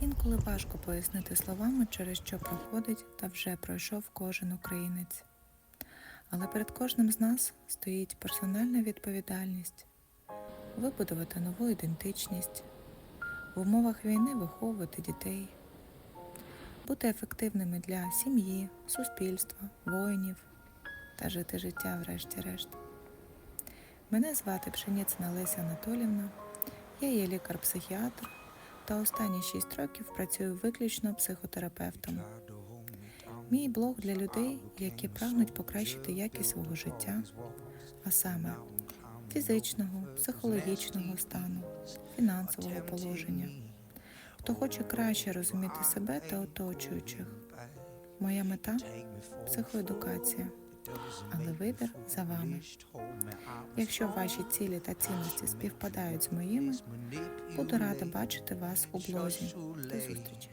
Інколи важко пояснити словами, через що проходить та вже пройшов кожен українець. Але перед кожним з нас стоїть персональна відповідальність вибудувати нову ідентичність, в умовах війни виховувати дітей, бути ефективними для сім'ї, суспільства, воїнів та жити життя врешті-решт. Мене звати Пшеніцина Леся Анатолівна, я є лікар-психіатр та останні шість років працюю виключно психотерапевтом. Мій блог для людей, які прагнуть покращити якість свого життя, а саме фізичного, психологічного стану, фінансового положення. Хто хоче краще розуміти себе та оточуючих. Моя мета психоедукація, але вибір за вами. Якщо ваші цілі та цінності співпадають з моїми, буду рада бачити вас у блозі. До зустрічі!